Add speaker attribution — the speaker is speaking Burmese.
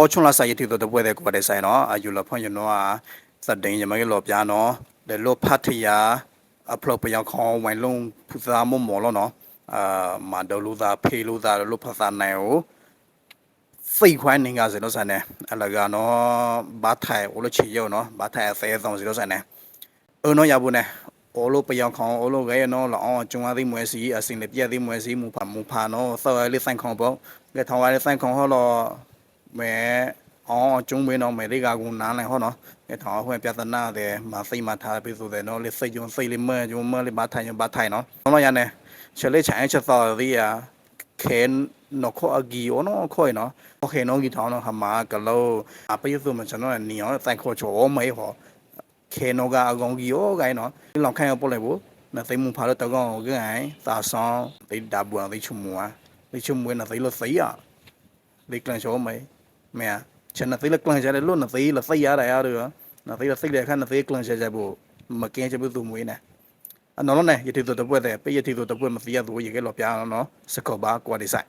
Speaker 1: အောချွန်လာဆိုင်ရတီတော့တပွဲတဲ့ကွာတဲ့ဆိုင်နော်အယူလဖွန်ရနော်စတဲ့ရမရလောပြာနော်လေလောဖတ်ထယာအဖလောပယောင်ခေါဝိုင်လုံးဖူစာမမောလောနော်အာမဒလူသာဖေလူသာလောဖစာနိုင်ကိုစိတ်ခွိုင်းနေကစလို့ဆန်နေအလကနော်ဘာထိုင်ဟိုလိုချီယောနော်ဘာထိုင်အသေးဆောင်စလို့ဆန်နေအနော်ရဘူးနေအိုလိုပယောင်ခေါအိုလိုကဲနော်လောအောင်ကျုံအသည်မွဲစီအစင်လေပြက်သည်မွဲစီမူဖာမူဖာနော်ဆော်လေးဆိုင်ခေါပေါ့ကဲထောင်းရလေးဆိုင်ခေါဟောလော မဲအော်ကျုံးမင်းတော့မဲလေးကကူနားလိုက်ဟောနော်အဲထောင်ဟွဲပြဿနာတယ်မစိတ်မထားပြီဆိုတယ်နော်လေစိတ်ကျုံစိတ်လေးမဲကျုံမဲလေးဘာထိုင်ဘာထိုင်နော်တော့ရနေချက်လေးချိုင်ချက်သော်ဒီယာခဲနော်ခေါ်အဂီအော်နော်ခေါ်နော်โอเคနော်ကြီးထောင်းနော်ဟမာကလောအပိစုမကျွန်တော်နီယောစိုက်ခေါ်ချောမဲဟောခဲနော်ကအကောင်ကြီးရောဂိုင်းနော်လောင်ခိုင်းပေါ်လိုက်ဘူးနသိမှုဖာတော့တောကောင်ကိုဂိုင်းသာဆောင်ဒီဒါဘူအသိချုံမွာဒီချုံမွေးနသိလို့သိရ လေကလန်ရှော မေမဲချန်နသေးလကလန်ရှာတယ်လို့နသေးလသိရတာရတော့နသေးလသိတဲ့ခါနသေးကလန်ရှာကြဖို့မကင်းချဘူးသူမွေးနေအနော်နော်နဲ့ယတိတို့တပွက်တဲ့ပေးယတိတို့တပွက်မသိရသူရေကလောပြားနော်စကောပါကွာဒီဆိုင်